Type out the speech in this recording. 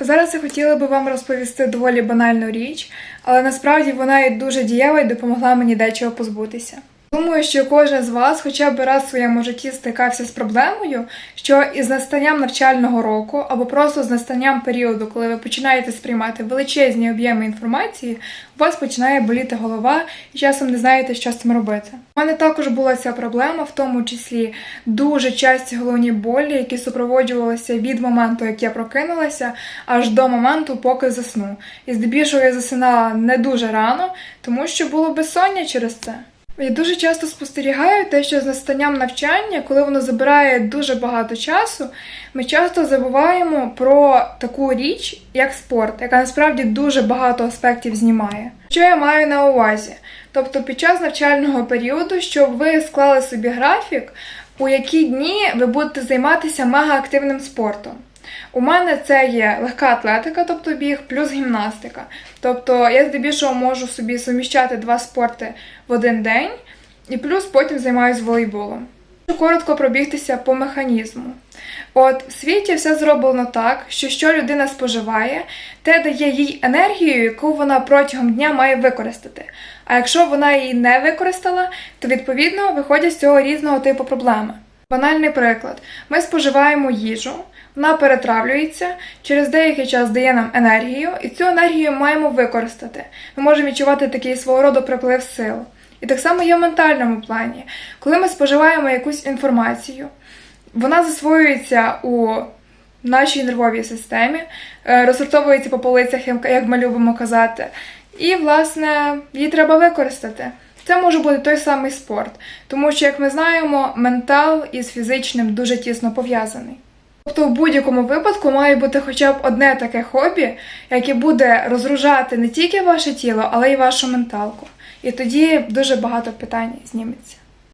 Зараз я хотіла би вам розповісти доволі банальну річ, але насправді вона і дуже дієва і допомогла мені дечого позбутися. Думаю, що кожен з вас хоча б раз в своєму житті стикався з проблемою, що із настанням навчального року або просто з настанням періоду, коли ви починаєте сприймати величезні об'єми інформації, у вас починає боліти голова і часом не знаєте, що з цим робити. У мене також була ця проблема, в тому числі дуже часті головні болі, які супроводжувалися від моменту, як я прокинулася, аж до моменту, поки засну. І здебільшого я засинала не дуже рано, тому що було безсоння через це. Я дуже часто спостерігаю те, що з настанням навчання, коли воно забирає дуже багато часу, ми часто забуваємо про таку річ, як спорт, яка насправді дуже багато аспектів знімає. Що я маю на увазі? Тобто під час навчального періоду, щоб ви склали собі графік, у які дні ви будете займатися мегаактивним спортом. У мене це є легка атлетика, тобто біг, плюс гімнастика. Тобто я здебільшого можу собі суміщати два спорти в один день, і плюс потім займаюся волейболом. Коротко пробігтися по механізму. От в світі все зроблено так, що що людина споживає, те дає їй енергію, яку вона протягом дня має використати. А якщо вона її не використала, то відповідно виходять з цього різного типу проблеми. Банальний приклад: ми споживаємо їжу, вона перетравлюється, через деякий час дає нам енергію, і цю енергію маємо використати. Ми можемо відчувати такий свого роду приплив сил. І так само є в ментальному плані. Коли ми споживаємо якусь інформацію, вона засвоюється у нашій нервовій системі, е, розсортовується по полицях, як ми любимо казати, і, власне, її треба використати. Це може бути той самий спорт, тому що, як ми знаємо, ментал із фізичним дуже тісно пов'язаний. Тобто в будь-якому випадку має бути хоча б одне таке хобі, яке буде розгружати не тільки ваше тіло, але й вашу менталку. І тоді дуже багато питань зніметься.